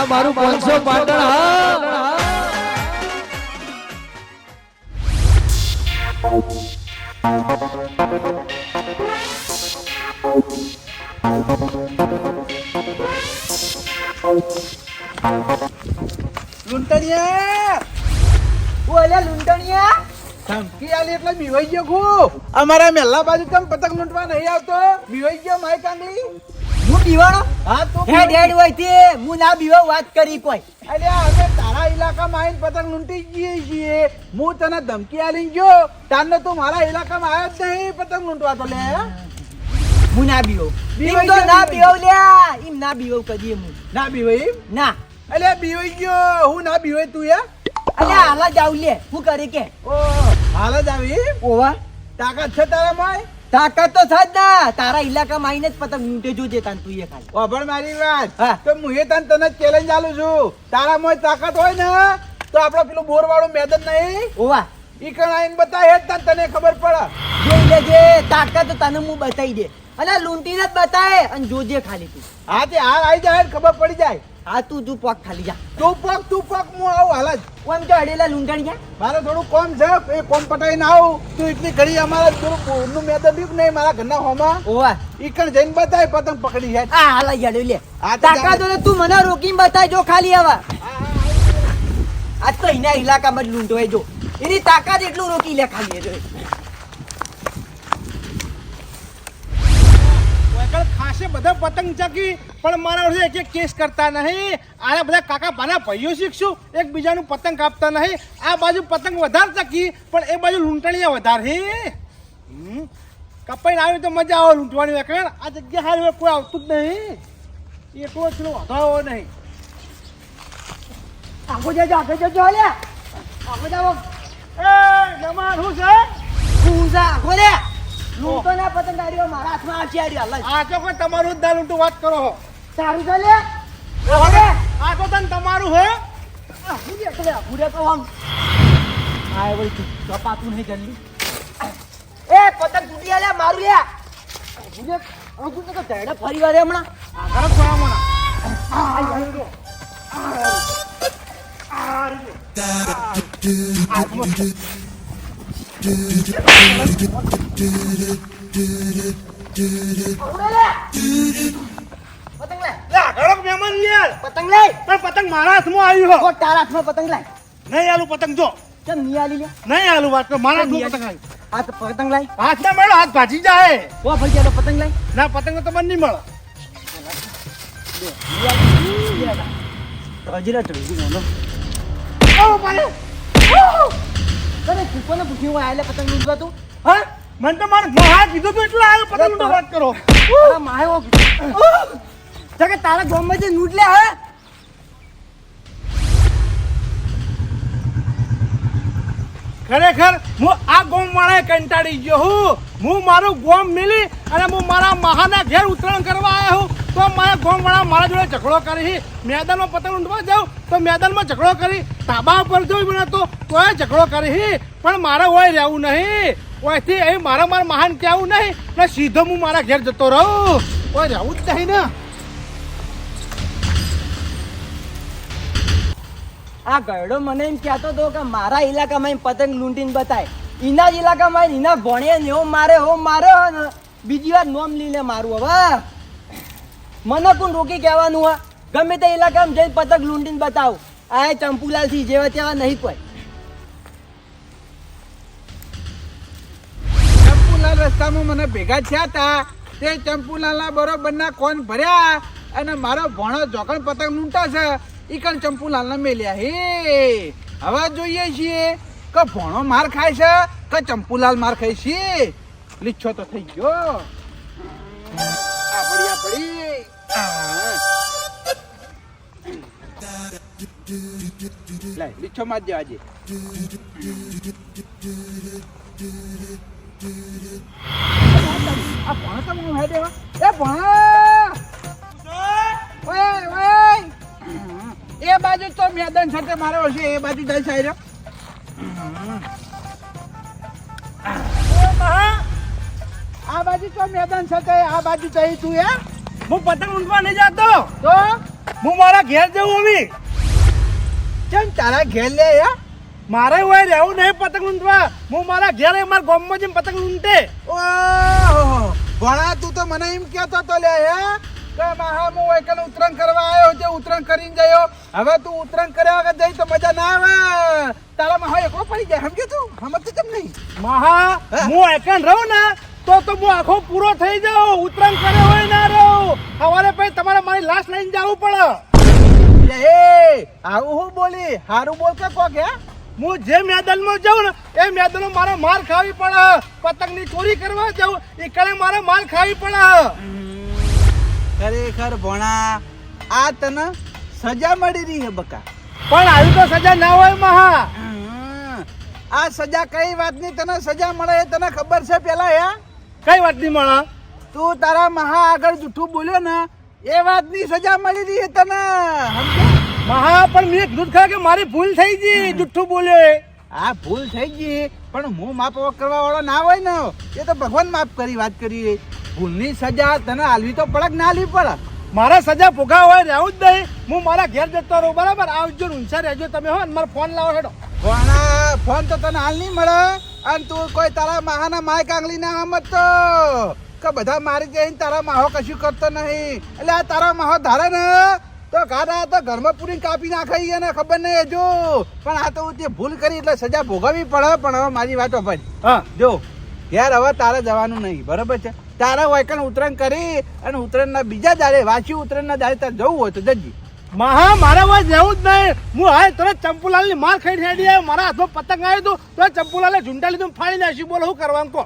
આ મારું પાંચસો પાટણ લૂંટણીયા! ઓલે લૂંટણીયા! ધમકી આલી એટલે બીવાઈ ગયો ખુ અમારા મેલ્લા બાજુ કેમ પતંગ લૂંટવા નહીં આવતો? બીવાઈ ગયો માય કાંગલી હું પીવાનો? હા તો હે ડેડ હોય તે હું ના બીવા વાત કરી કોઈ. અલ્યા અમે તારા ઇલાકામાં આવીને પતંગ લૂંટી જઈએ છીએ. હું તને ધમકી આલી ગયો. તારને તું મારા ઇલાકામાં આવ્યો જ નહીં પતંગ લૂંટવા તો લે હું? ના બીવો બીવ તો ના. બીવો લ્યા. ઈમ ના બીવો કદી હું ના બીવાઈ ના. અલ્યા બીવાઈ ગયો. હું ના બીવાઈ તું યા અલ્યા હાલા જાવ લે. હું કરે કે? ઓ હાલા જાવ ઓવા. તાકાત છે તારા માય તાકાત તો સાજ ના. તારા ઇલાકામાં આવીને જ પતંગ લૂંટે જોજે તાન તું એ ખાલી. ઓભળ મારી વાત. તો હું એ તને તને ચેલેન્જ આલું છું. તારા મોય તાકાત હોય ને તો આપણો પેલું બોર વાળું મેદાન નહીં. ઓવા. ઈ કણ આઈને બતાય જ તને તને ખબર પડે. જોઈ લેજે તાકાત તો તને હું બતાવી દે. અને લૂંટીને જ બતાવે અને જોજે ખાલી તું. હા તે હાર આવી જાય ખબર પડી જાય. હા તું તું પગ ખાલી જા. તું પગ તું પગ હું આવું હાલ જ. ઓમ તો અડેલા લૂંટણ ગયા? મારે થોડું કોમ છે એ કોમ પટાઈને આવું. તું એટલી ઘડી અમારા થોડું બોરનું મેદાન બી નહીં મારા ઘરના હોમાં. ઓવા. ઈકણ જઈને બતાય પતંગ પકડી જાય. આ હાલા યાડો લે. હા તો તાકાત તો તું મને રોકીને બતાય જો ખાલી આવા. આજ તો એના ઇલાકામાં જ લૂંટવાય જો. એની તાકાત એટલું રોકી લે ખાલી આગળ ખાસે બધા પતંગ ચકી પણ મારા વર્ષે એક એક કેસ કરતા નહીં. આના બધા કાકા ભાના ભાઈઓ શીખશું એકબીજાનું પતંગ કાપતા નહીં. આ બાજુ પતંગ વધારે ચકી પણ એ બાજુ લૂંટણીયા વધારે હે. કપાઈને આવી તો મજા આવે લૂંટવાની વેકણ આ જગ્યા હારી કોઈ આવતું જ નહીં. એટલો એટલો વધારો નહીં. આગો જજો આગળ જજો અલ્યા આગો જાઓ. એ જમાન હું છે. હું જા આગો લે. લૂંટો ના પતંગ આર્યો મારા હાથમાં આવશે આર્યો હાલ આ તો કોઈ તમારું જ દા લૂંટું વાત કરો હો લે હવે આ તો તને તમારું હે તો આમ વળી કપાતું નહીં જલ્દી એ પતંગ તૂટી આલે મારું લે હું લે તો તેડે ફરી વાર હમણાં આ ઘર છોડામણા પતંગ લે લે ઘડક મહેમાન યાર પતંગ લે પણ પતંગ મારા હાથમાં આવ્યું હો ઓ તારા હાથમાં પતંગ લાય. નહીં આલું પતંગ જો કેમ નહીં આલી લે નહીં આલું વાત કરો મારા હાથમાં પતંગ આવ્યું આ તો પતંગ લાય હાથ ના મળો હાથ ભાજી જાય ઓ ભાઈ પતંગ તો મને નહીં મળે તને કૂપને પૂછ્યું હોય આલે પતંગ લૂંટવા તું? હા? મને તો મારે મહા કીધું તું એટલે આવ્યો પતંગ વાત કરો. માયો જગે તારા ગામમાં જે લૂંટ લે હે? ખરેખર હું આ ગોમ વાળાએ કંટાળી ગયો હું. હું મારું ગોમ મિલી અને હું મારા મહાના ઘેર ઉતરણ કરવા આવ્યો હું. તો મારા ગોમ વાળા મારા જોડે ઝઘડો કરી મેદાનમાં પતંગ ઊંડવા જાઉં, તો મેદાનમાં ઝઘડો કરી. તાબા ઉપર જોઈ મને તો તોય ઝઘડો કરી પણ મારે ઓય રહેવું નહીં. ઓયથી અહીં મારા મારા મહાન કહેવું નહીં. ને સીધો હું મારા ઘેર જતો રહું. ઓય રહેવું જ નહીં ને. આ ગરડો મને એમ કહેતો હતો કે મારા ઇલાકામાં પતંગ લૂંટીને બતાય. એના જ ઇલાકામાં એના ભણે ને એવો મારે, હો, મારે બીજી વાર નોમ લઈને મારું હવે. મને કોણ રોકી કહેવાનું, હા? ગમે તે ઇલાકામાં જઈને પતંગ લૂંટીને બતાવો. આ ચંપુલાલથી જેવા તેવા નહીં કોઈ. ચંપુલાલ રસ્તામાં મને ભેગા થયા હતા. તે ચંપુલાલના બરોબરના કોન ભર્યા અને મારો ભણો જોકણ પતંગ લૂંટા છે. ઈ કણ ચંપુલાલને મેલ્યા હે હવે જોઈએ છીએ કે ભણો માર ખાય છે કે ચંપુલાલ માર ખાય છે લીચ્છો તો થઈ ગયો આ પડી આ પડી આ. લાય લીચ્છો માં જ આજે આ ભણો તો હું હેડે હો. એ ભણો ઓય ઓય એ બાજુ તો મેદાન સાથે મારો હશે એ બાજુ જાય સાહેબ. આ બાજુ તો મેદાન સાથે આ બાજુ જઈ તું એ હું પતંગ ઊંડવા નહીં જતો. તો? હું મારા ઘેર જવું અમી કેમ તારા ઘેર લે યા મારે હોય રહેવું નહીં પતંગ લૂંટવા હું મારા ઘેર મારા ગામમાં જઈને પતંગ લૂંટે ઓહો ભણા તું તો મને એમ કહેતો તો લે હે? કે મહા હું એકલ ઉતરાણ કરવા આવ્યો છે ઉતરાણ કરીને જયો. હવે તું ઉતરાણ કર્યા વગર જઈ તો મજા ના આવે. તારા મહા એકલો પડી જાય સમજે તું? સમજતું કેમ નહીં? મહા હું? એકન રહું ને તો તો હું આખો પૂરો થઈ જાઉં. ઉતરાણ કરે હોય ના રહું. સવારે પછી તમારે મારી લાશ લઈને જવું પડે. એ આવું હું બોલી? હારું બોલ કે કોક હે? હું જે મેદાનમાં જાઉં ને એ મેદાનમાં મારે માર ખાવી પડે. પતંગની ચોરી કરવા જાઉં એ કણે મારે માર ખાવી પડે. ખરેખર ભણા આ તને સજા મળી રહી હે બકા. પણ આવી તો સજા ના હોય મહા. આ સજા કઈ વાતની તને સજા મળે એ તને ખબર છે પેલા યા? કઈ વાત નહીં મળે? તું તારા મહા આગળ જૂઠું બોલ્યો ને એ વાતની સજા મળી રહી હે તને મહા પણ મેં દૂધ ખા કે મારી ભૂલ થઈ ગઈ જુઠ્ઠું બોલ્યો. આ ભૂલ થઈ ગઈ પણ હું માપ કરવા વાળો ના હોય ને, એ તો ભગવાન માફ કરી વાત કરી. ભૂલની સજા તને આલવી તો પડક ના આલવી પડે? મારા સજા ભોગા હોય રહેવું જ નહીં. હું મારા ઘેર જતો રહું, બરાબર? આવજો ઊંચા રહેજો. તમે હો ને, મારો ફોન લાવો હેડો. ફોન ફોન તો તને હાલ નહીં મળે. અને તું કોઈ તારા માહાના માય કાંગલી ના સમજતો કે બધા મારી જઈને તારા માહો કશું કરતો નહીં. એટલે આ તારા માહો ધારે ને તો ગાડા તો ઘરમાં પૂરી કાપી નાખાઈ એને ખબર નહીં જો પણ આ તો તે ભૂલ કરી એટલે સજા ભોગવવી પડે પણ હવે મારી વાતો ભાઈ. હા. જો યાર હવે તારે જવાનું નહીં બરોબર છે? તારા વાયકણ ઉતરણ કરી અને ઉતરાણના બીજા દાડે વાંચી ઉતરાણના દાડે તારે જવું હોય તો જજી. મહા મારા વાત જવું જ નહીં. હું હાલ તરત ચંપુલાલની માર ખાઈ આવ્યો. મારા હાથમાં પતંગ આવ્યું તો તો ચંપુલાલે ઝુંટા લીધું ફાડી નાખ્યું. બોલો શું કરવાનું કહો?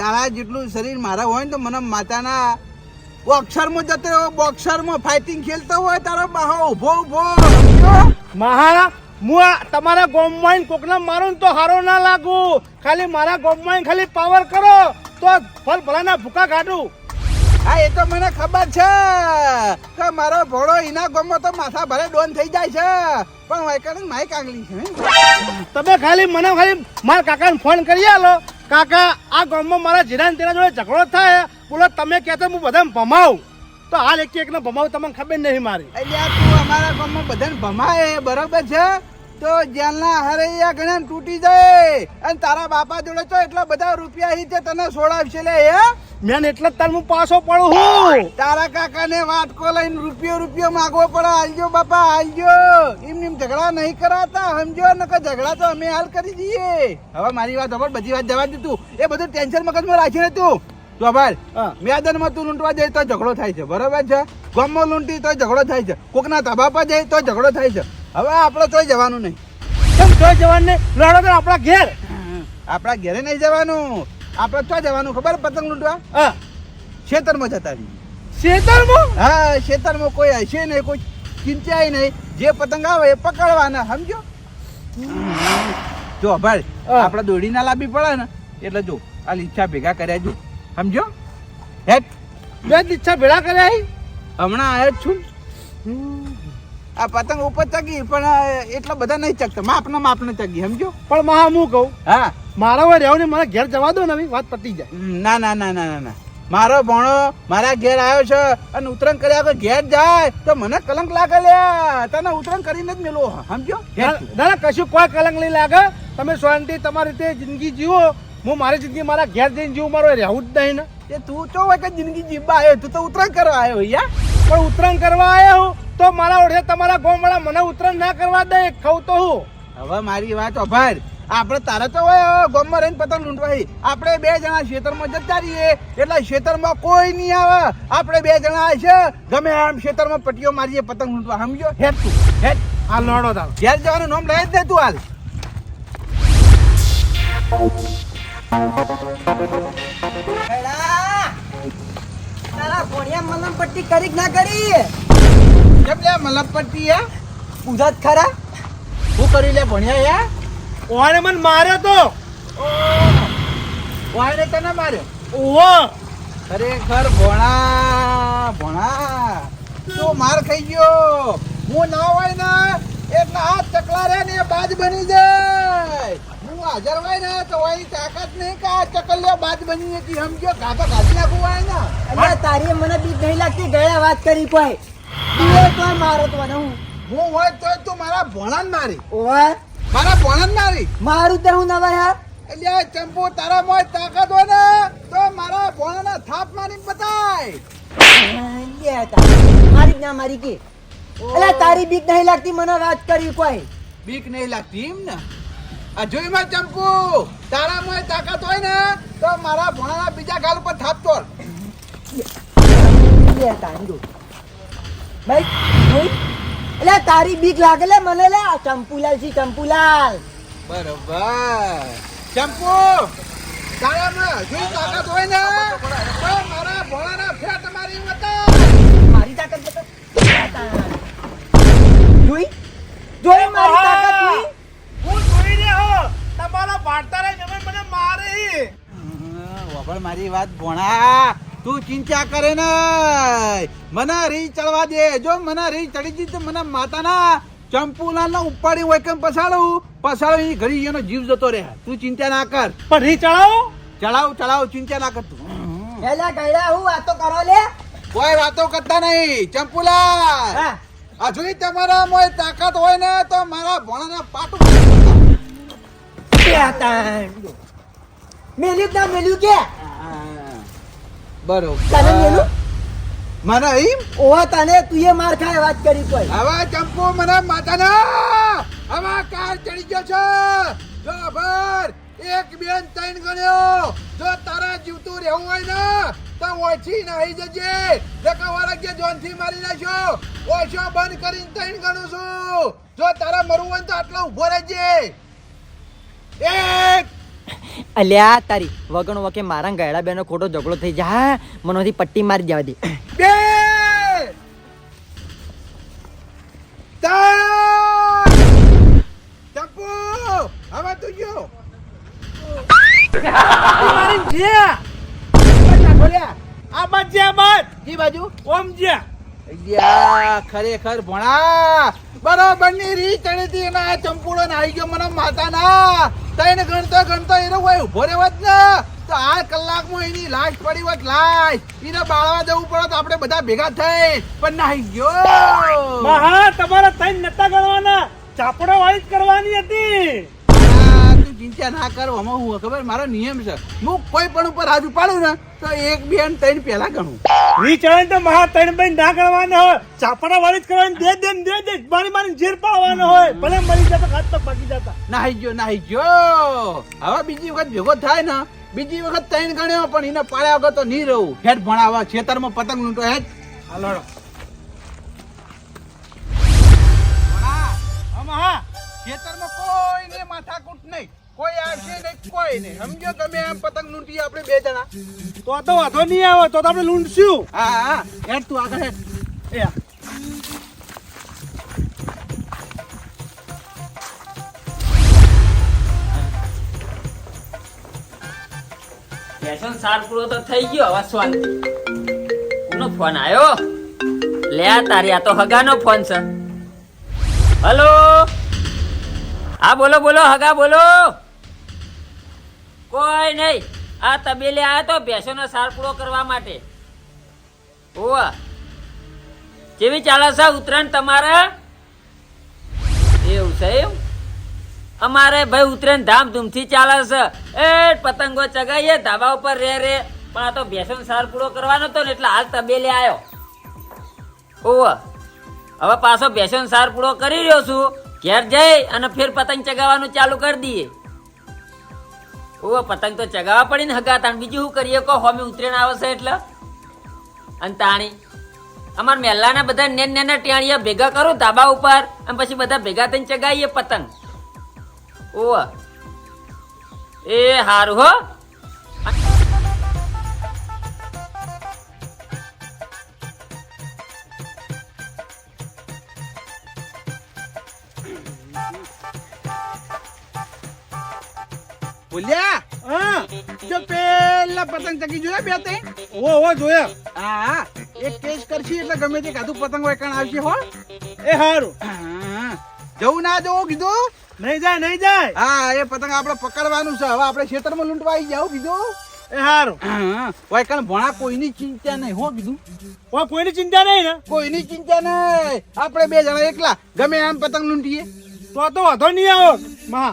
તારા જેટલું શરીર મારા હોય ને તો મને માતાના બોક્સરમાં જતો રહ્યો બોક્સરમાં ફાઇટિંગ ખેલતો હોય તારો મહા ઊભો ઊભો? મહા હું તમારા ગોમમાં કોકના મારું તો હારો ના લાગુ. ખાલી મારા ગોમમાં ખાલી પાવર કરો તો ફલ ભલાના ભૂકા કાઢું. હા એ તો મને ખબર છે કે મારો ભોળો એના ગામમાં તો માથા ભરે ડોન થઈ જાય છે પણ વાયકણ માઇક આગલી છે. તમે ખાલી મને ખાલી મારા કાકાને ફોન કરી આલો. કાકા આ ગામમાં મારા જીરાન તેના જોડે ઝઘડો થાય, બોલો તમે કહેતો હું બધાને ભમાવું. તો હાલ એક એકને ભમાવું, તમને ખબર નહીં મારી. એટલે તું અમારા ગામમાં બધાને ભમાય, બરોબર છે? તો જેલના હરૈયા ઘણા તૂટી જાય. અને તારા બાપા જોડે તો એટલા બધા રૂપિયા હી તે તને સોડાવશે લે, હે? મેં એટલે જ તાર હું પાછો પડું હું. તારા કાકાને વાટકો લઈને રૂપિયો રૂપિયો માગવો પડે. હાલજો બાપા હાલજો એમ એમ ઝઘડા નહીં કરાતા સમજો? નકર ઝઘડા તો અમે હાલ કરી દઈએ. હવે મારી વાત ખબર બધી વાત જવા દીધું એ બધું ટેન્શન મગજમાં રાખીને તું. તો ભાઈ. મેદાનમાં તું લૂંટવા જાય તો ઝઘડો થાય છે બરોબર છે? ગામમાં લૂંટી તો ઝઘડો થાય છે કોકના તબા પર જાય તો ઝઘડો થાય છે. હવે આપણે તોય જવાનું નહીં. કેમ જવાનું નહીં? લડો તો આપણા ઘેર. આપણા ઘરે નહીં જવાનું. આપણે ક્યાં જવાનું ખબર પતંગ લૂંટવા? હા. ખેતરમાં જતા રહીએ. ખેતરમાં? હા ખેતરમાં કોઈ હશે નહીં કોઈ ચિંચાય નહીં. જે પતંગ આવે એ પકડવાના સમજો? જો ભાઈ આપણે દોડી ના લાવી પડે ને એટલે જો આ લીચા ભેગા કર્યા જો. સમજો? હેટ. બે ઈચ્છા ભેળા કર્યા હી? હમણાં આવ્યો છું. આ પતંગ ઉપર ચગી પણ એટલા બધા નહીં ચગતા. માપના માપને ચગી સમજો? પણ મહા હું કહું? હા. મારા હોય રહેવું ને મારા ઘેર જવા દો ને હવે વાત પતી જાય. ના ના ના ના ના મારો ભણો મારા ઘેર આવ્યો છે અને ઉતરણ કર્યા વગર ઘેર જાય તો મને કલંક લાગે લે. તને ઉતરણ કરીને જ મેલો સમજો ના કશું કોઈ કલંક નહીં લાગે. તમે શાંતિ તમારી રીતે જિંદગી જીવો. હું મારી જિંદગી મારા ઘેર જઈને જીવું મારો રહેવું જ નહીં ને. એ તું તો હોય કે જિંદગી જીવવા આવ્યો? તું તો ઉતરણ કરવા આવ્યો યા? પણ ઉત્તરાયણ કરવા આવ્યો હું તો મારા ઓળખે તમારા ગામવાળા મને ઉત્તરાયણ ના કરવા દે ખવ તો હું. હવે મારી વાત અભાર. આપણે તારે તો હોય ગોમમાં રહીને પતંગ લૂંટવાય આપણે બે જણા ખેતરમાં જતા રહીએ. એટલે ખેતરમાં કોઈ નહીં આવે. આપણે બે જણા છે. ગમે આમ ખેતરમાં પટીઓ મારીએ પતંગ લૂંટવા. સમજો? હેડ તું. હેડ. આ લડો તારો. ઘેર જવાનું નામ લઈ જ દે તું હાલ. તારા ભોણિયા મલમ પટ્ટી કરી ના કરી? કેમ લે મલમ પટ્ટી યા પૂછત ખરા. શું કરી લે ભણ્યા યા ઓને મને માર્યો તો. ઓને તને માર્યો? ઓહો ખરેખર ભોણા ભોણા તું માર ખાઈ ગયો. હું ના હોય ને એટલે આ ચકલા રે ને એ બાજ બની જાય. હું હાજર હોય ને તો હોય તાકાત નહીં કે આ ચકલીઓ બાજ બની હતી સમજો ગાતો ગાતી નાખું હોય ને. અલ્યા તારી મને બીક નહીં લાગતી ગયા વાત કરી કોઈ. તું એ કોઈ મારો તો મને હું. હું હોય તો તું મારા ભોણાને મારી. ઓવે મારા ભોણાને મારી. મારું તે હું નવા યાર એટલે ચંપુ તારા મોય તાકાત હોય ને તો મારા ભોણાને થાપ મારી બતાય. મારી જ ના મારી કે. એટલે તારી બીક નહીં લાગતી મને વાત કરી કોઈ? બીક નહીં લાગતી એમ ને? આ જોઈ માં ચંપુ તારા મોય તાકાત હોય ને તો મારા ભોણાના બીજા ગાલ ઉપર થાપ તોડ ભાઈ જોઈ અલ્યા તારી બીક લાગે લે મને લે આ ચંપુલાલ છી ચંપુલાલ. બરોબર. ચંપુ તારામાં હજુ તાકાત હોય ને? તો મારા ભોળાના ફેટ મારી બતાય મારી તાકાત બતા. જોઈ? જોઈ મારી તાકાત જોઈ? હું જોઈ રહ્યો તમારા ભાડતારે જમીન મને મારે. વગર મારી વાત ભોણા. તું ચિંતા કરે ને મને રી ચડવા દે. જો મને રી ચડી ગઈ તો મને માતાના ચંપુલાલ ને ઉપાડી હોય કેમ પસાડું પસાડું એ ઘડી એનો જીવ જતો રહે. તું ચિંતા ના કર. પણ રી ચડાવો? ચડાવ ચડાવ ચિંતા ના કર તું. એલા ગયડા હું વાતો કરો લે? કોઈ વાતો કરતા નહીં. ચંપુલાલ હા. હજુ તમારા મોય તાકાત હોય ને તો મારા ભોણાને પાટું. મેલ્યું ના મેલ્યું કે? બરોબર. તને મેલું મને એમ? ઓવા તને માર ખાય વાત કરી કોઈ. ચંપુ મને માતાના આવા કાર ચડી ગયો છે. જો ભર એક બેન ત્રણ ગણ્યો. જો તારા જીવતું રહેવું હોય ને તો ઓછી નાહી જજે. ડકાવાળા કે જોનથી મારી નાખ્યો ઓછો બંધ કરીને ત્રણ ગણું છું. જો તારા મરવું હોય તો આટલો ઊભો રહેજે. એક અલ્યા, તારી વગણ વકે મારા ગાયડા બેનો ખોટો ઝઘડો થઈ જા મનોથી પટ્ટી મારી જવા દે. ખરેખર ભણા. બરાબરની રીત ચડી હતી આ ચંપુડો ને આવી ગયો મને માતાના તઈને ગણતો ગણતો એનો કોઈ ઊભો રહેવા જ ને. તો આ કલાકમાં એની લાશ પડી હોત, લાશ. એને બાળવા જવું પડે તો આપણે બધા ભેગા થઈ. પણ નાહી ગયો. હા તમારા ત્રણ નતા ગણવાના. ચાપડો વાળી જ કરવાની હતી. ચિંતા ના કરો આમાં હું ખબર? મારો નિયમ છે. હું કોઈ પણ ઉપર હાથ ઉપાડું ને તો એક બે અને ત્રણ પહેલા ગણું. વિચારણ તો મહા ત્રણ ભાઈ ના ગણવાના હોય. ચાપડા વાળી જ કરવાની દે દે દે દે મારી મારી ઝેર પાડવાનો હોય. ભલે મરી જતા હાથ તો ભાગી જતા. નાહી ગયો નાહી ગયો. હવે બીજી વખત ભેગો થાય ને બીજી વખત ત્રણ ગણ્યો પણ એને પાડ્યા વગર તો નહીં રહું. હેઠ ભણાવવા ખેતરમાં પતંગ લૂંટો હેઠ હાલો હા કોઈ ખેતરમાં કોઈને માથાકૂટ નહીં. કોઈ આવશે નહીં કોઈ નહીં. સમજો તમે આમ પતંગ લૂંટીએ આપણે બે જણા. તો તો વાંધો નહીં આવે તો તો આપણે લૂંટશું. હા હા. હેડ તું આગળ હેડ. એ ફેશન સાર પૂરો તો થઈ ગયો હવે સ્વાલ કોનો ફોન આવ્યો લે આ તારી આ તો હગાનો ફોન છે. હલો? હા બોલો બોલો હગા બોલો. કોઈ નહીં. આ તબેલે આવ્યો તો ભેંસોનો સાર પૂરો કરવા માટે. ઓવા કેવી ચાલે છે ઉત્તરાયણ તમારે? એવું છે એમ? અમારે ભાઈ ઉત્તરાયણ ધામધૂમથી ચાલે છે. એ પતંગો ચગાવીએ, ધાબા ઉપર રે રે. પણ આ તો ભેસન સાર પૂરો કરવાનો હતો ને એટલે હાલ તબેલે આવ્યો ઓવ હવે પાછો ભેસન સાર પૂરો કરી રહ્યો છું. ઘેર જઈ અને ફેર પતંગ ચગાવવાનું ચાલુ કરી દઈએ. ઓવ પતંગ તો ચગાવવા પડી ને હગા તાણ. બીજું શું કરીએ? કહો હોમી ઉતરીને આવે છે એટલે? અને તાણી, અમાર મેલ્લાના બધા નેન નેના ટેણીયા ભેગા કરું ધાબા ઉપર, અને પછી બધા ભેગા થઈને ચગાવીએ પતંગ. ઓ એ હારું હો. બોલ્યા? હા. જો પેલા પતંગ ચકી જોયા બે તે ઓ ઓ જોયા. હા હા એક કેસ કરશી એટલે ગમે તે કાધું પતંગ હોય કાણ આવશે હો. એ હારું. હા. જવું ના જવું કીધું? નહીં જાય નહીં જાય. હા એ પતંગ આપણે પકડવાનું છે. હવે આપણે ખેતરમાં લૂંટવા આવી જાવ કીધું. એ હારું. હોય કણ ભણા કોઈની ચિંતા નહીં હો કીધું. કોઈ કોઈની ચિંતા નહીં ને? કોઈની ચિંતા નહીં. આપણે બે જણા એકલા. ગમે એમ પતંગ લૂંટીએ. તો તો વાંધો નહીં આવો. મહા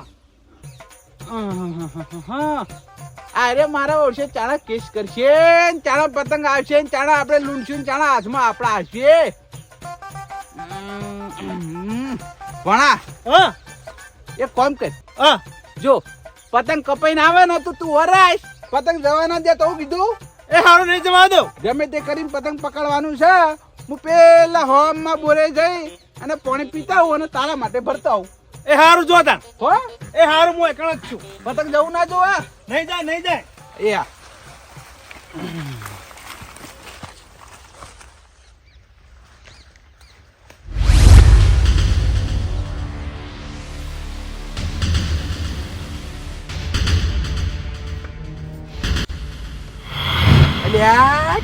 અરે મારા વર્ષે ચાણા કેસ કરશે ચાણા પતંગ આવશે ને ચાણા આપણે લૂંટશું ચાણા હાથમાં આપણા આવશે ભણા એ કોમ કર. જો પતંગ કપાઈને આવે ને તો તું વરાઈશ પતંગ જવા ના દે તો હું કીધું? એ હારું નહીં જવા દો ગમે તે કરીને પતંગ પકડવાનું છે. હું પેલા હોમમાં બોરે જઈ અને પાણી પીતા હોઉં અને તારા માટે ભરતા હોઉં. એ હારું જોતા હો? એ હારું હું એકણ જ છું. પતંગ જવું ના જોવા નહીં જાય નહીં જાય. એ આ.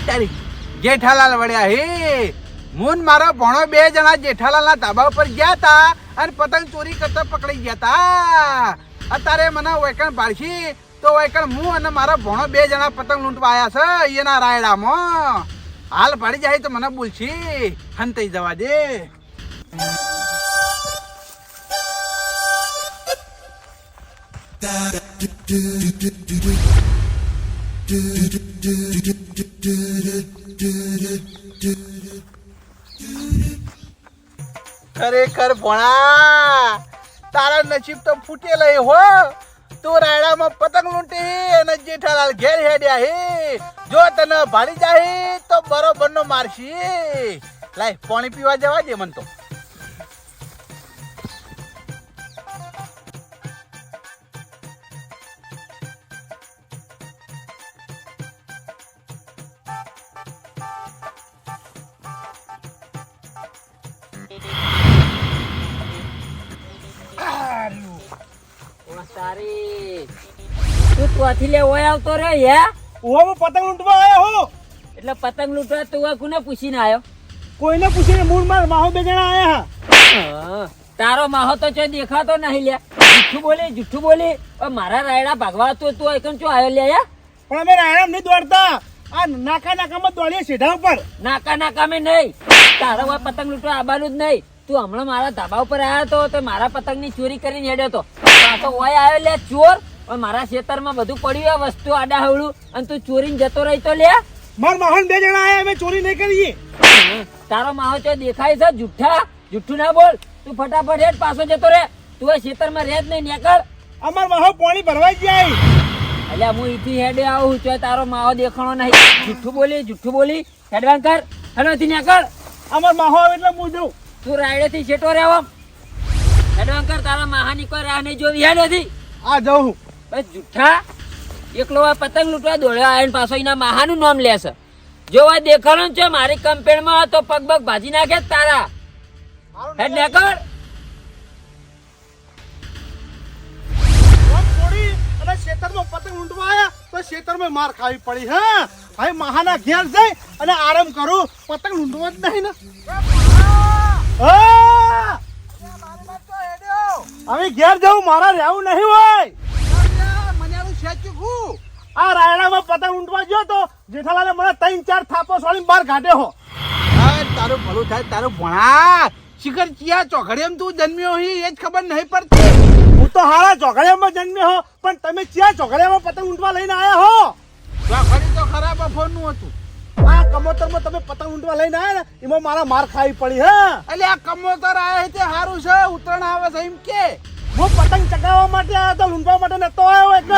તારી જેઠાલાલ વળ્યા હે. મૂન મારો ભણો બે જણા જેઠાલાલના તાબા ઉપર ગયા તા. અને પતંગ ચોરી કરતા પકડી ગયા તા. અત્યારે મને વૈકણ ભાળશી તો વૈકણ હું અને મારો ભણો બે જણા પતંગ લૂંટવા આવ્યા છે એના રાયડામાં. હાલ ભાડી જાય તો મને બોલશી. હંતાઈ જવા દે. ખરેખર ભણા, તારા નસીબ તો ફૂટેલા હો તું રાયડામાં પતંગ લૂંટી અને જેઠાલાલ ઘેર હેડ્યા હે. જો તને ભાડી જાય તો બરોબર નો મારશી. લાય, પાણી પીવા જવા દે મન તો. ત્યાંથી લે ઓય આવતો રે હે? હું પતંગ લૂંટવા આવ્યો હું. એટલે પતંગ લૂંટવા તું કોને પૂછીને આવ્યો કોઈને પૂછીને મૂળ માર માહો બે જણા આયા હા. તારો માહો તો ચો દેખાતો નહીં લે. જુઠ્ઠું બોલી જુઠ્ઠું બોલી. મારા રાયડા ભાગવા તો તું એકમ ચો આવ્યો લે હે? પણ અમે રાયડા નહીં દોડતા. આ નાકા નાકામાં દોડીએ સીધા ઉપર. નાકા નાકામે નહીં. તારો આ પતંગ લૂંટવા આવવાનું જ નહીં. તું હમણાં મારા ધાબા ઉપર આવ્યો તો મારા પતંગની ચોરી કરીને હેડ્યો તો. પાછો ઓય આવ્યો લે ચોર. મારા ખેતરમાં બધું પડ્યું એ વસ્તુ આડા હવળું. અને તું ચોરીને જતો રહી તો લે. માર મહાન બે જણા આયા અમે ચોરી નહીં કરીએ. તારો માહો તો દેખાય છે જુઠ્ઠા. જુઠ્ઠું ના બોલ. તું ફટાફટ હેડ પાછો જતો રે તું એ ખેતરમાં રહે જ નહીં નીકળ. અમાર માહો પાણી ભરવાઈ જાય એટલે હું ઈથી હેડે આવું છું. તારો માહો દેખાણો નહીં. જુઠ્ઠું બોલી જુઠ્ઠું બોલી. હેડવાન કર. હેડવાથી નીકળ. અમાર માહો આવે એટલે હું જઉં તું રાયડેથી છેટો રહેવા? હેડવાન કર તારા માહાની કોઈ રાહ નહીં જોવી. હેડેથી આ જઉં હું. બસ જુઠ્ઠા. એકલો આ પતંગ લૂંટવા દોડ્યો આવીને પાછો એના માહાનું નામ લેશે જો આ દેખાડો છે મારી કંપેણમાં તો પગ પગ ભાજી નાખે તારા. હેડ નેકર અને ખેતરમાં પતંગ આયા તો ખેતરમાં માર ખાવી પડી હા? ભાઈ મહાના ઘેર જઈ અને આરામ કરું. પતંગ લૂંટવા જ નહીં ને. હવે ઘેર જવું મારા રહેવું નહીં હોય. હું આ રાયડામાં પતંગ ઊંટવા ગયો તો જેઠાલાલે મને ત્રણ ચાર થાપો સોળીને બહાર કાઢ્યો હો. તારું ભલું થાય તારું ભણા શિખર ચિયા ચોઘડિયામાં તું જન્મ્યો હી એ જ ખબર નહીં પડતી. હું તો હારા ચોઘડિયામાં જન્મ્યો હો પણ તમે ચિયા ચોઘડિયામાં પતંગ ઊંટવા લઈને આવ્યા હો? ચોઘડી તો ખરાબ અફોનનું હતું. આ કમોતરમાં તમે પતંગ ઊંટવા લઈને આવ્યા ને એમાં મારા માર ખાવી પડી હે? એટલે આ કમોતર આયા છે તે સારું છે ઉત્તરાયણ આવે છે એમ કે. હું પતંગ ચગાવવા માટે આવ્યો તો લૂંટવા માટે નતો આવ્યો એક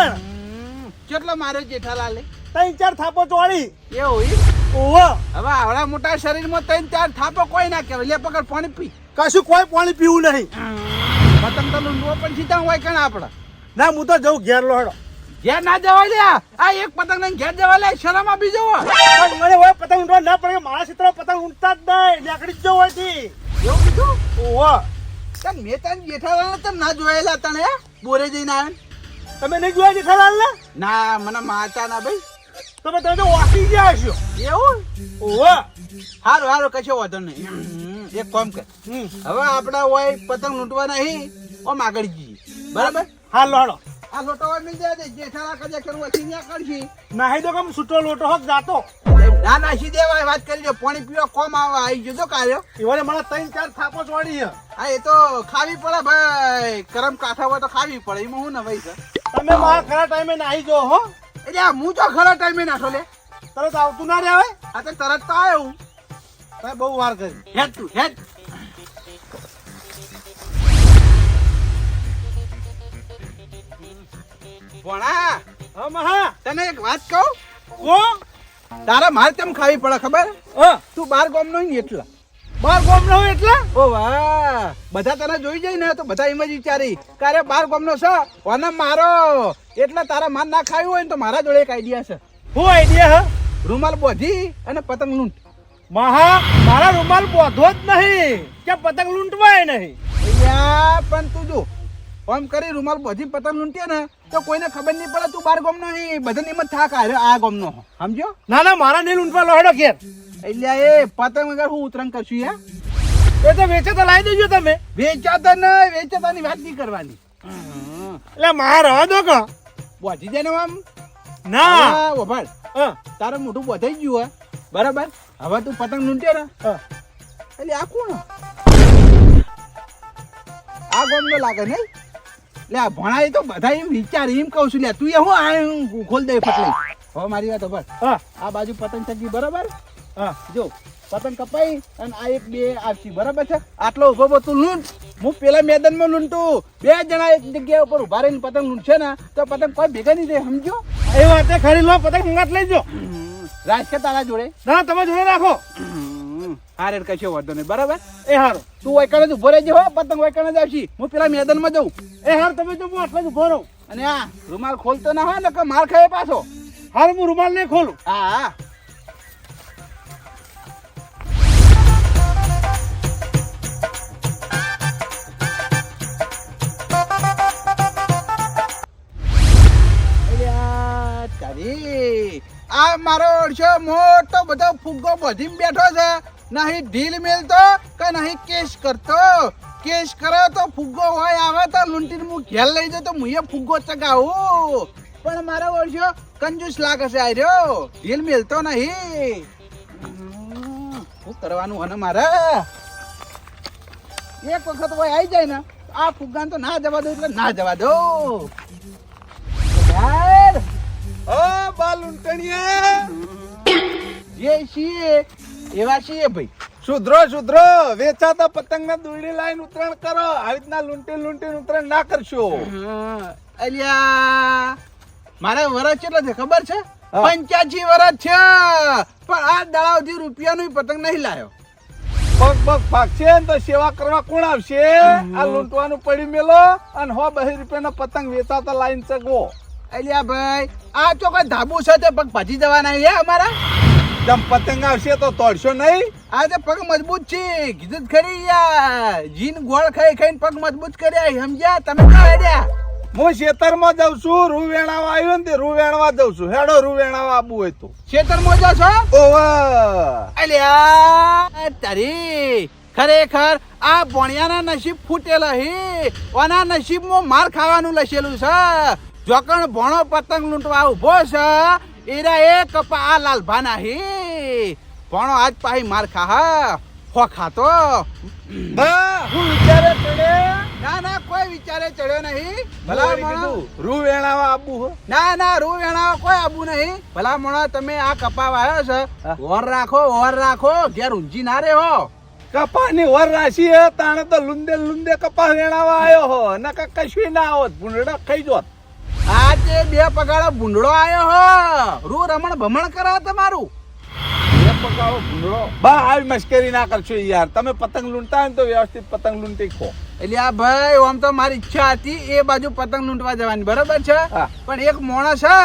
કેટલો માર્યો જેઠાલાલે? ત્રણ ચાર થાપો ચોળી. એવું હોય ઓહો. હવે આવડા મોટા શરીરમાં ત્રણ ચાર થાપો કોઈ ના કહેવાય. લે પકડ પાણી પી. કશું કોઈ પાણી પીવું નહીં. પતંગ તો લો પણ સીધા હોય કે આપડે? ના હું તો જઉં ઘેર લોડો ઘેર ના જવાય લે. આ એક પતંગ ને ઘેર જવા લે. શરમ જવો. પણ મને હોય પતંગ ઉડવા ના પડે. મારા ક્ષેત્ર પતંગ ઉડતા જ નહીં. લાકડી જ હોયથી એવું કીધું? ઓહો. તન મેં તને જેઠાલાલ તને ના જોયેલા તને? બોરે જઈને આવે તમે નહીં જોયા જેઠાલાલ ને ના મને માતા ના ભાઈ. તમે તમે તો વાસી ગયા છો. એવું? ઓહો. હારું હારું કશો વાંધો નહીં. એક કામ કર. હવે આપણે હોય પતંગ લૂંટવા નહીં ઓમ આગળ જઈએ. બરાબર? હા લોડો આ લોટો હોય મિલ જાય જેઠાલા કદે કરવું હશે ત્યાં કરશી. નાહી તો કમ છૂટો લોટો હોક જાતો. ના નાસી દેવાય વાત કરી પાણી પીવા કોમ આવે આવી જજો કાર્યો ઈવોને મને ત્રણ ચાર થાપો ચોડી હા એ તો ખાવી પડે ભાઈ. કરમ કાઠા હોય તો ખાવી પડે. એમાં હું ભાઈ છે. તમે મારા ખરા ટાઈમે નાહી જો હો. એટલે હું તો ખરા ટાઈમે નાખો લે? તરત આવતું ના રે હવે? આ તો તરત તો આવ્યો હું. તમે બહુ વાર કરી. હેડ તું હેડ. ભણા હા મહા તને એક વાત કહું? કો તારા માર કેમ ખાવી પડે ખબર? હા. તું બાર ગામ નો ને એટલા. બાર ગોમ નો એટલે? ઓ વાહ. બધા તને જોઈ જાય ને તો બધા એમ જ વિચારી કારે બાર ગોમ નો છે? અને મારો? એટલે તારા માન ના ખાયું હોય ને તો મારા જોડે એક આઈડિયા છે. શું આઈડિયા હે? રૂમાલ બોધી અને પતંગ લૂંટ. મહા મારા રૂમાલ બોધો જ નહીં કે પતંગ લૂંટવાય નહીં. પણ તું જો આમ કરી રૂમાલ બધી પતંગ લૂંટીએ ને તો કોઈને ખબર નહીં પડે તું બાર ગોમ નહીં બધાની હિંમત થાક આ ગોમ નો સમજો ના ના મારા નહીં લૂંટવા લોહેડો ઘેર. એટલે એ પતંગ વગર હું ઉતરંગ કરશું યા એ તો વેચા તો લાવી દેજો તમે. વેચાતા ને વેચાતાની વાત નહીં કરવાની. એટલે માર રહો દો કો. બોધી જાય ને આમ. ના. હા તારું મોઢું બોધાઈ ગયું હોય બરાબર? હવે તું પતંગ લૂંટે ને. એટલે આ કોણ? આ ગોમ નો લાગે નહીં? લે આ ભણાય તો બધા એમ વિચાર એમ કહું છું. લે તું એ હું આ ખોલ દે પતંગ હવે મારી વાત હા. આ બાજુ પતંગ ચગી બરાબર? હા જો પતંગ કપાઈ અને આ એક બે આવશે બરાબર છે? આટલો ઊભો ઊભો તું લૂંટ. હું પેલા મેદાનમાં લૂંટું. બે જણા એક જગ્યા ઉપર ઊભા રહીને પતંગ લૂંટશે ને તો પતંગ કોઈ ભેગા નહીં થાય સમજો? એ વાતે ખરી લો પતંગ સંગાત લેજો રાજ કે તારા જોડે? ના તમે જોડે રાખો. હારે કશો વાંધો નહીં બરાબર? એ હારો. તું વૈકણ જ ઊભો રહેજે હો પતંગ વૈકણ જ આવશી. હું પેલા મેદાનમાં જઉં. એ હાર તમે જો હું આટલા જ ઊભો રહું. અને આ રૂમાલ ખોલતો ના હોય ને કે માર ખાય પાછો? હાર હું રૂમાલ નહીં ખોલું. હા હા. તારી. આ મારો ઓળશો મોટો બધો ફુગ્ગો બધી બેઠો છે. નહીં ઢીલ મેલતો કે નહીં કેસ કરતો? કેસ કરો તો ફુગ્ગો હોય, આવે તો લૂંટીને હું ઘેર લઈ જતો, હું એ ફુગ્ગો ચગાવું. પણ મારો ઓળશો કંજૂસ લાગે છે આર્યો ઢીલ મેલતો નહીં. શું કરવાનું અને મારે? એક વખત હોય આવી જાય ને. આ ફુગ્ગાને તો ના જવા દો એટલે ના જવા દો છીએ. એવા છીએ ભાઈ. શુદ્રો શુદ્રો વેચાતા પતંગ ને દોરડી લાઈન ઉતરણ કરો. આવી રીતના લૂંટી લૂંટી ઉતરણ ના કરશો. અલ્યા. મારા વરસ કેટલા છે ખબર છે. પંચ્યાસી વરસ છે. પણ આ દાડાવથી રૂપિયાનું પતંગ નહીં લાયો. પગ પગ ભાગશે ને તો સેવા કરવા કોણ આવશે? આ લૂંટવાનું પડી મેલો અને હો બહી રૂપિયાનો પતંગ વેચાતા લાઈન ચગવો. અલ્યા ભાઈ આ તો કઈ ધાબુ છે તે પગ ભાજી જવાના છે અમારા? જમ પતંગ આવશે તો તોડશો નહીં? આજે પગ મજબૂત છે. કીધું ખરી યાર. જીન ગોળ ખાઈ ખાઈને પગ મજબૂત કર્યા સમજ્યા? તમે ક્યાં હેડ્યા? હું ખેતરમાં જાઉં છું રૂ વેણાવા આવ્યો ને રૂ વેણવા જાઉં છું. હેડો રૂ વેણાવા આબુ હોય તો. ખેતરમાં જા છો? ઓવા અલ્યા તારી ખરેખર આ ભણિયાના નસીબ ફૂટેલા હે. ઓના નસીબમાં માર ખાવાનું લખેલું છે. જોકણ ભણો પતંગ લૂંટવા ઊભો છે એરા એ કપા આ લાલભાના હે. ભણો આજ પાહી માર ખા હા ખો ખાતો. બા હું વિચારે પડે ના ના કોઈ વિચારે ચડ્યો નહીં. ભલા ભલા રૂ વેણાવા આબુ હો. ના ના રૂ વેણાવા કોઈ આબુ નહીં. ભલા મોણા તમે આ કપા વાયો છે. ઓર રાખો ઓર રાખો. ઘેર ઊંઝી ના રે હો કપાની વર રાશી હે તાણે તો લુંદે લુંદે કપા વેણાવા આવ્યો હો. નકા કશું ના હોત ભૂંડડા ખાઈ જોત. આજે બે પગાળો ભૂંડળો આયો હો. રૂ રમણ ભમણ કરા તમારું. બે આવી મશ્કરી ના કરશો યાર. તમે પતંગ લૂંટતા હોય તો વ્યવસ્થિત પતંગ લૂંટી ખો. એટલે આ ભાઈ આમ તો મારી ઈચ્છા હતી એ બાજુ પતંગ લૂંટવા જવાની. બરોબર છે? પણ એક મોણસ છે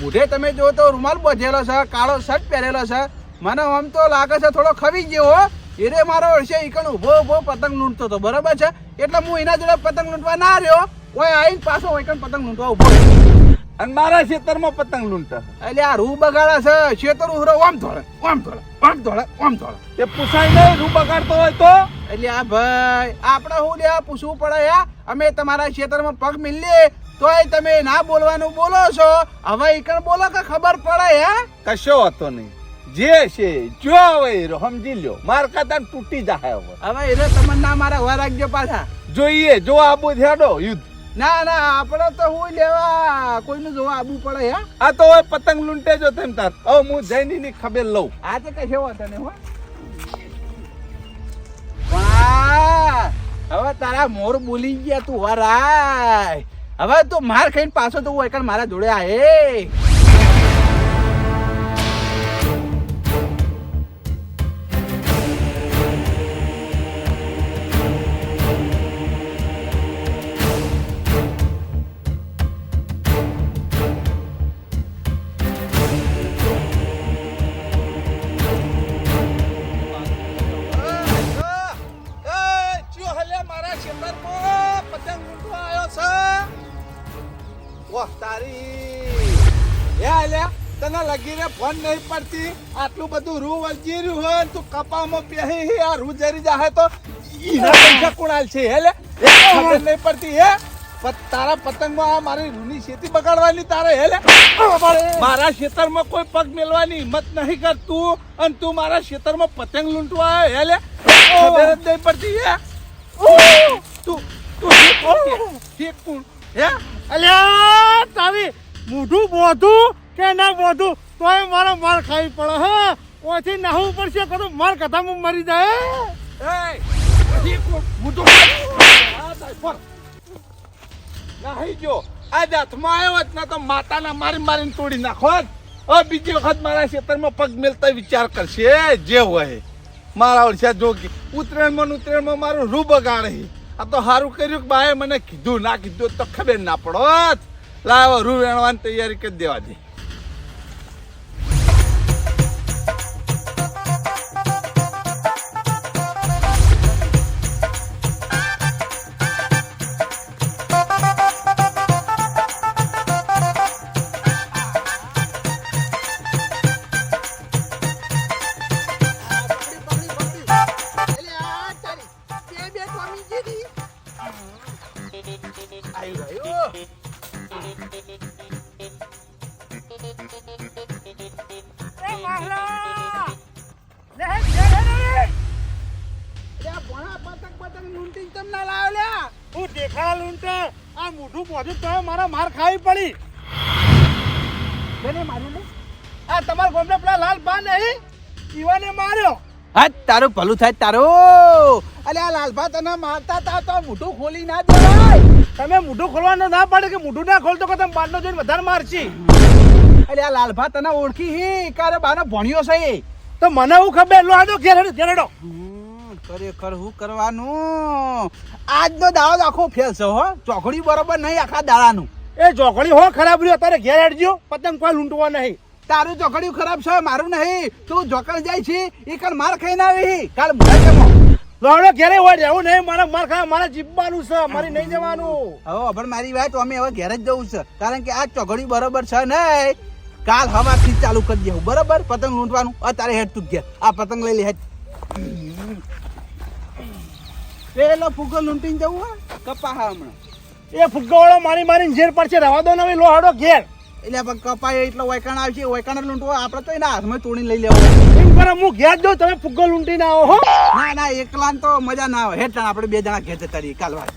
બુઢે તમે જો તો રૂમાલ બાંધેલો છે કાળો શર્ટ પહેરેલો છે. મને આમ તો લાગે છે થોડો ખવી ગયો એરે મારો વર્ષે ઈકણ ઊભો ઊભો પતંગ લૂંટતો હતો. બરોબર છે? એટલે હું એના જોડે પતંગ લૂંટવા ના રહ્યો. કોઈ આવીને પાછો ઈકણ પતંગ લૂંટવા ઊભો રહ્યો. અને મારા ખેતરમાં પતંગ લૂંટે એટલે આ રૂ બગાડા છે શેતર ઉહરો ઓમ ધોળે ઓમ ધોળે ઓમ ધોળે ઓમ ધોળે. તે પૂછાય નહીં રૂ બગાડતો હોય તો? એટલે આ ભાઈ આપણે હું લે પૂછવું પડે યા. અમે તમારા ખેતરમાં પગ મિલીએ તોય તમે ના બોલવાનું બોલો છો. હવે ઈકણ બોલો કે ખબર પડે યા? કશો હતો નહીં. જે છે જો હવે સમજી લ્યો. માર કાતા તૂટી જાય હવે. હવે એટલે તમને ના મારા વારાગ્ય રાખજો પાછા. જોઈએ જો આબુ હેડો યુદ્ધ. ના ના આપણે તો હું લેવા કોઈનું જોવા આબુ પડે હા. આ તો હવે પતંગ લૂંટે જો તેમ તાર. હવે હું જઈને ની ખબર લઉં. આ તો કઈ વાંધો તને હો. વાહ! હવે તારા મોર બોલી ગયા તું વરાય હવે તું માર ખાઈને પાછો તો હું એકણ મારા જોડે આયે પડતી આટલું બધું રૂ વળગી રહ્યું હોય તું કપામાં પહેરી આ રૂ જરી જાહે તો ઈના પૈસા કુણાલ છે હે ખબર નહીં પડતી હે? તારા પતંગમાં આ મારી રૂની ખેતી બગાડવાની તારે હેલે મારા ખેતરમાં કોઈ પગ મેલવાની હિંમત નહીં કરતું અને તું મારા ખેતરમાં પતંગ લૂંટવા આવ્યો હે ખબર જ નહીં પડતી હે? તું તું ઠીક ઠીક કોણ? હે? અલ્યા તારી મોઢું બોધું કે ના બોધું? તોય મારો માર ખાવી પડે હે? ઓથી નાહવું પડશે કદું માર કથામાં મરી જાય આ તારી નાહી ગયો. આ હાથમાં આવ્યો જ ના તો માતાના મારી મારીને તોડી નાખો હવે બીજી વખત મારા ખેતરમાં પગ મેલતા વિચાર કરશે જે હોય. મારા ઓળશે જોગી ઉત્તરાયણમાં ઉત્તરાયણમાં મારું રૂ બગાડે આ તો સારું કર્યું કે બાએ મને કીધું ના કીધું તો ખબર ના પડોત લાવો રૂ વેણવાની તૈયારી કરી દેવા દે. તારું ભલું થાય તારું. અલે આ લાલભા તને મારતા તા તો મોઢું ખોલી ના દેવાય. તમે મોઢું ખોલવાનું ના પાડે કે મોઢું ના ખોલતો કે તમે બારનો જોઈને વધારે મારશી? અલે આ લાલભા તને ઓળખી હી? કારે બાનો ભણ્યો છે એ. તો મને હું ખબર? લો આડો ઘેર ઘેરડો. ખરેખર શું કરવાનું? આજનો દાવો આખો ફેલ છે હો. ચોકડી બરોબર નહીં આખા દાડાનું. એ ચોકડી હો ખરાબ રહ્યો. તારે ઘેર હેડજો પતંગ કોઈ લૂંટવો નહીં. તારું ચોકડીયું ખરાબ છે મારું નહીં. તું જોકડ જાય છે એ કાલ માર ખાઈને આવી. કાલ. લોડો ઘેરે હોય રહેવું નહીં. મારા માર ખા મારે જીવવાનું છે મારે નહીં જવાનું. હવે પણ મારી વાત અમે હવે ઘેરે જ જવું છે. કારણ કે આ ચોકડી બરોબર છે નહીં. કાલ હવાથી ચાલુ કરી દેવું બરોબર? પતંગ લૂંટવાનું. અત્યારે હેડ તું ઘેર. આ પતંગ લઈ લે હેડ પેલો ફુગ્ગો લૂંટીને જવું હોય કપા હા હમણાં. એ ફુગ્ગાવાળો મારી મારીને ઝેર પડશે રવા દો ને લો હાડો ઘેર. એટલે પણ કપાય એટલે વૈકાણ આવશે વૈકાણ લૂંટવો આપણે તો એના હાથમાં તોડીને લઈ લેવો કરે હું ઘેર જો તમે ફુગ્ગો લૂંટીને આવો હો. ના ના એકલા તો મજા ના આવે. હેઠ આપણે બે જણા ઘેર જતા રહીએ કાલ વાત.